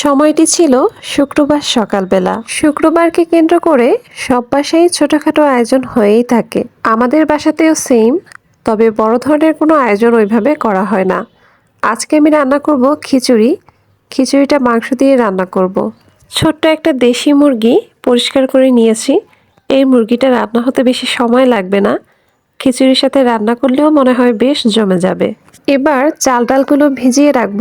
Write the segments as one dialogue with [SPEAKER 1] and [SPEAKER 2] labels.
[SPEAKER 1] সময়টি ছিল শুক্রবার সকালবেলা। শুক্রবারকে কেন্দ্র করে সব বাসায় ছোটখাটো আয়োজন হয়েই থাকে। আমাদের বাসাতেও সেম তবে বড় ধরনের কোনো আয়োজন ওইভাবে করা হয় না। আজকে আমি রান্না করব খিচুড়ি। খিচুড়িটা মাংস দিয়ে রান্না করব। ছোট্ট একটা দেশি মুরগি পরিষ্কার করে নিয়েছি। এই মুরগিটা রান্না হতে বেশি সময় লাগবে না। খিচুড়ির সাথে রান্না করলেও মনে হয় বেশ জমে যাবে। এবার চাল ডালগুলো ভিজিয়ে রাখব।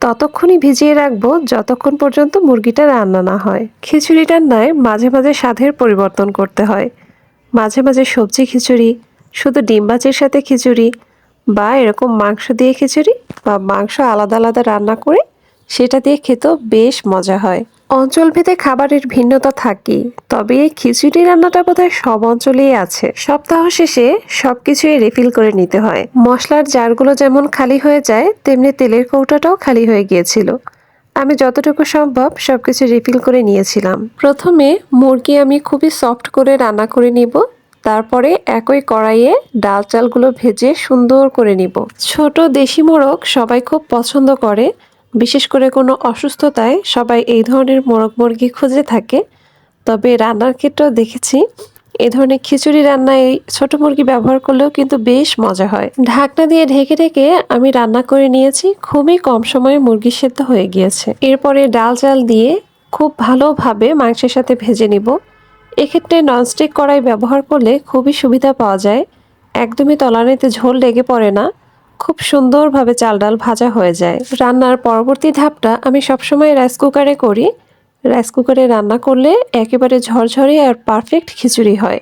[SPEAKER 1] ততক্ষণই ভিজিয়ে রাখব যতক্ষণ পর্যন্ত মুরগিটা রান্না না হয়। খিচুড়ি রান্নায় মাঝে মাঝে স্বাদের পরিবর্তন করতে হয়। মাঝে মাঝে সবজি খিচুড়ি, শুধু ডিম ভাজির সাথে খিচুড়ি বা এরকম মাংস দিয়ে খিচুড়ি বা মাংস আলাদা আলাদা রান্না করে সেটা দিয়ে খেতেও বেশ মজা হয়। অঞ্চলভেদে খাবারের ভিন্নতা থাকেই তবে খিচুড়ি রান্নাটা বোধহয় সব অঞ্চলেই আছে। সপ্তাহ শেষে সবকিছুই রিফিল করে নিতে হয়। মশলার জারগুলো যেমন খালি হয়ে যায়, তেমনি তেলের কৌটাটাও খালি হয়ে গিয়েছিল। আমি যতটুকু সম্ভব সবকিছু রিফিল করে নিয়েছিলাম। প্রথমে মুরগি আমি খুবই সফট করে রান্না করে নিব, তারপরে একই কড়াইয়ে ডাল চালগুলো ভেজে সুন্দর করে নিব। ছোট দেশি মোরগ সবাই খুব পছন্দ করে বিশেষ করে কোনো অসুস্থতায় সবাই এই ধরনের মোরগ মুরগি খুঁজে থাকে। তবে রান্নার ক্ষেত্রেও দেখেছি, এ ধরনের খিচুড়ি রান্নায় এই ছোট মুরগি ব্যবহার করলেও কিন্তু বেশ মজা হয়। ঢাকনা দিয়ে ঢেকে ঢেকে আমি রান্না করে নিয়েছি, খুবই কম সময়ে মুরগি সেদ্ধ হয়ে গিয়েছে। এরপরে ডাল চাল দিয়ে খুব ভালোভাবে মাংসের সাথে ভেজে নিব। এক্ষেত্রে ননস্টিক কড়াই ব্যবহার করলে খুবই সুবিধা পাওয়া যায়। একদমই তলানিতে ঝোল লেগে পড়ে না। খুব সুন্দরভাবে চাল ডাল ভাজা হয়ে যায়। রান্নার পরবর্তী ধাপটা আমি সবসময় রাইস কুকারে করি। রাইস কুকারে রান্না করলে একেবারে ঝরঝরে আর পারফেক্ট খিচুড়ি হয়।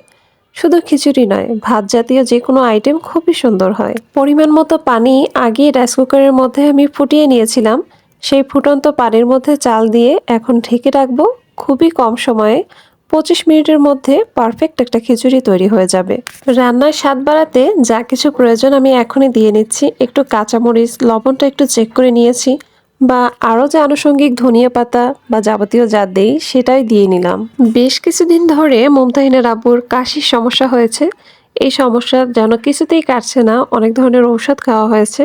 [SPEAKER 1] শুধু খিচুড়ি নয়, ভাত জাতীয় যে কোনো আইটেম খুবই সুন্দর হয়। পরিমাণ মতো পানি আগে রাইস কুকারের মধ্যে আমি ফুটিয়ে নিয়েছিলাম। সেই ফুটন্ত পানির মধ্যে চাল দিয়ে এখন ঢেকে রাখব। খুবই কম সময়ে পঁচিশ মিনিটের মধ্যে পারফেক্ট একটা খিচুড়ি তৈরি হয়ে যাবে। রান্নার স্বাদ বাড়াতে যা কিছু প্রয়োজন আমি এখনই দিয়ে নিচ্ছি। একটু কাঁচামরিচ, লবণটা একটু চেক করে নিয়েছি বা আরও যে আনুষঙ্গিক ধনিয়া পাতা বা যাবতীয় যা দেই সেটাই দিয়ে নিলাম। বেশ কিছুদিন ধরে মমতাহিনের আব্বুর কাশির সমস্যা হয়েছে। এই সমস্যা যেন কিছুতেই কাটছে না, অনেক ধরনের ঔষধ খাওয়া হয়েছে,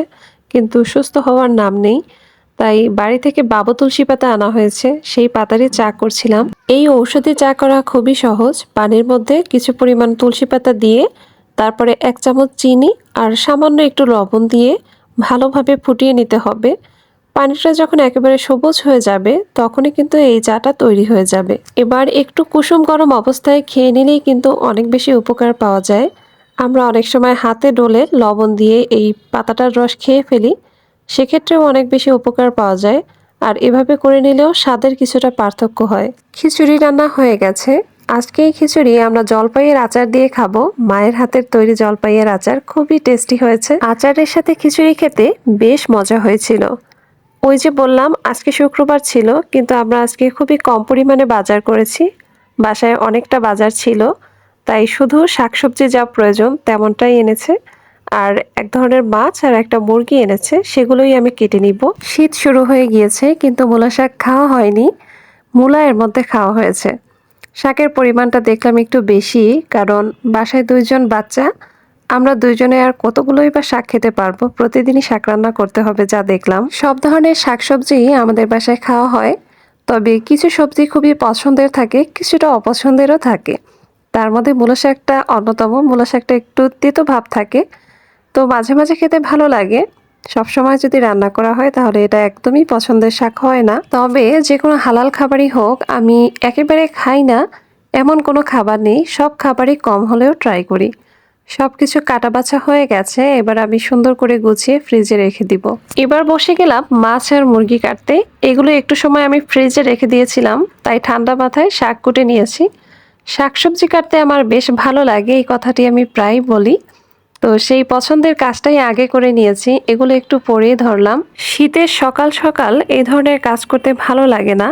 [SPEAKER 1] কিন্তু সুস্থ হওয়ার নাম নেই। তাই বাড়ি থেকে বাবু তুলসী পাতা আনা হয়েছে। সেই পাতারই চা করছিলাম। এই ঔষধি চা করা খুবই সহজ। পানির মধ্যে কিছু পরিমাণ তুলসী পাতা দিয়ে, তারপরে এক চামচ চিনি আর সামান্য একটু লবণ দিয়ে ভালোভাবে ফুটিয়ে নিতে হবে। পানিটা যখন একেবারে সবুজ হয়ে যাবে, তখনই কিন্তু এই চাটা তৈরি হয়ে যাবে। এবার একটু কুসুম গরম অবস্থায় খেয়ে নিলেই কিন্তু অনেক বেশি উপকার পাওয়া যায়। আমরা অনেক সময় হাতে ডলে লবণ দিয়ে এই পাতাটার রস খেয়ে ফেলি। সেক্ষেত্রেও অনেক বেশি উপকার পাওয়া যায়। আর এভাবে করে নিলেও স্বাদের কিছুটা পার্থক্য হয়। খিচুড়ি রান্না হয়ে গেছে। আজকে এই খিচুড়ি আমরা জলপাইয়ের আচার দিয়ে খাব। মায়ের হাতের তৈরি জলপাইয়ের আচার খুবই টেস্টি হয়েছে। আচারের সাথে খিচুড়ি খেতে বেশ মজা হয়েছিল। ওই যে বললাম, আজকে শুক্রবার ছিল, কিন্তু আমরা আজকে খুবই কম পরিমাণে বাজার করেছি। বাসায় অনেকটা বাজার ছিল, তাই শুধু শাকসবজি যা প্রয়োজন তেমনটাই এনেছে। আর এক ধরনের মাছ আর একটা মুরগি এনেছে, সেগুলোই আমি কেটে নিব। শীত শুরু হয়ে গিয়েছে, কিন্তু মূলা শাক খাওয়া হয়নি। মূলা এর মধ্যে খাওয়া হয়েছে। শাকের পরিমাণটা দেখলাম একটু বেশি, কারণ বাসায় দুইজন বাচ্চা, আমরা দুইজনে আর কতগুলোই বা শাক খেতে পারব? প্রতিদিনই শাক রান্না করতে হবে যা দেখলাম। সব ধরনের শাকসবজি আমাদের বাসায় খাওয়া হয়, তবে কিছু সবজি খুবই পছন্দের থাকে, কিছুটা অপছন্দেরও থাকে। তার মধ্যে মূলা শাকটা অন্যতম। মূলা শাকটা একটু তেতো ভাব থাকে তো মাঝে মাঝে খেতে ভালো লাগে। সবসময় যদি রান্না করা হয় তাহলে এটা একদমই পছন্দের শাক হয় না। তবে যে কোনো হালাল খাবারই হোক, আমি একেবারে খাই না। এমন কোনো খাবার নেই, সব খাবারই কম হলেও ট্রাই করি। সব কিছু কাটা বাছা হয়ে গেছে, এবার আমি সুন্দর করে গুছিয়ে ফ্রিজে রেখে দিব। এবার বসে গেলাম মাছ আর মুরগি কাটতে। এগুলো একটু সময় আমি ফ্রিজে রেখে দিয়েছিলাম, তাই ঠান্ডা মাথায় শাক কুটে নিয়েছি। শাকসবজি কাটতে আমার বেশ ভালো লাগে, এই কথাটি আমি প্রায় বলি। তো সেই পছন্দের কাজটাই আগে করে নিয়েছি। এগুলো একটু পরেই ধরলাম। শীতের সকাল সকাল এই ধরনের কাজ করতে ভালো লাগে না।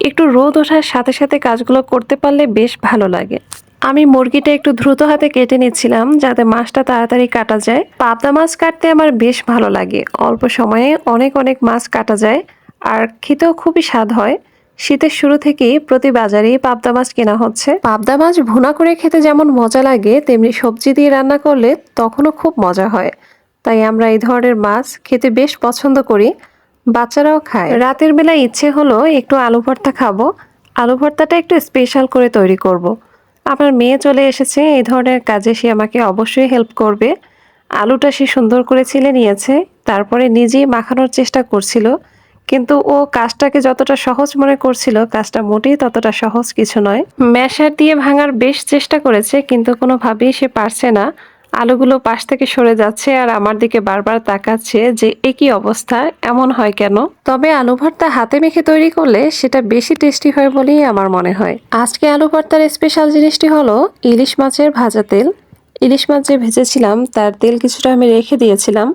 [SPEAKER 1] একটু রোদ ওঠার সাথে সাথে কাজগুলো করতে পারলে বেশ ভালো লাগে। আমি মুরগিটা একটু দ্রুত হাতে কেটে নিচ্ছিলাম যাতে মাছটা তাড়াতাড়ি কাটা যায়। পাবদা মাছ কাটতে আমার বেশ ভালো লাগে। অল্প সময়ে অনেক অনেক মাছ কাটা যায়। আর খেতেও খুবই স্বাদ হয়। শীতের শুরু থেকেই প্রতি বাজারেই পাবদা মাছ কেনা হচ্ছে। পাবদা মাছ ভুনা করে খেতে যেমন মজা লাগে, তেমনি সবজি দিয়ে রান্না করলে তখনও খুব মজা হয়। তাই আমরা এই ধরনের মাছ খেতে বেশ পছন্দ করি, বাচ্চারাও খায়। রাতের বেলা ইচ্ছে হলো একটু আলু ভর্তা খাব। আলু ভর্তাটা একটু স্পেশাল করে তৈরি করব। আমার মেয়ে চলে এসেছে, এই ধরনের কাজে সে আমাকে অবশ্যই হেল্প করবে। আলুটা সে সুন্দর করে ছিলে নিয়েছে, তারপরে নিজেই মাখানোর চেষ্টা করছিল। কিন্তু ও কাজটাকে যতটা সহজ মনে করছিল, কাজটা মোটেই ততটা সহজ কিছু নয়। ম্যাশার দিয়ে ভাঙার বেশ চেষ্টা করেছে, কিন্তু কোনোভাবেই সে পারছে না। আলুগুলো পাশ থেকে সরে যাচ্ছে আর আমার দিকে বারবার তাকাচ্ছে যে একই অবস্থা? এমন হয় কেন? তবে আলু ভর্তা হাতে মেখে তৈরি করলে সেটা বেশি টেস্টি হয় বলেই আমার মনে হয়। আজকে আলু ভর্তার স্পেশাল জিনিসটি হলো ইলিশ মাছের ভাজা তেল। ইলিশ মাছ যে ভেজেছিলাম, তার তেল কিছুটা আমি রেখে দিয়েছিলাম।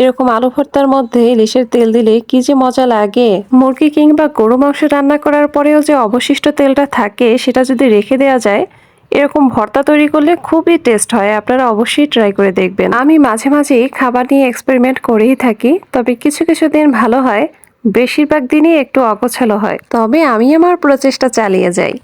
[SPEAKER 1] এরকম আলু ভর্তার মধ্যে ইলিশের তেল দিলে কি যে মজা লাগে? মুরগি কিংবা গরু মাংস রান্না করার পরেও যে অবশিষ্ট তেলটা থাকে, সেটা যদি রেখে দেওয়া যায়, এরকম ভর্তা তৈরি করলে খুবই টেস্ট হয়। আপনারা অবশ্যই ট্রাই করে দেখবেন। আমি মাঝে মাঝেই খাবার নিয়ে এক্সপেরিমেন্ট করেই থাকি, তবে কিছু কিছু দিন ভালো হয়, বেশিরভাগ দিনই একটু অগোছালো হয়। তবে আমি আমার প্রচেষ্টা চালিয়ে যাই।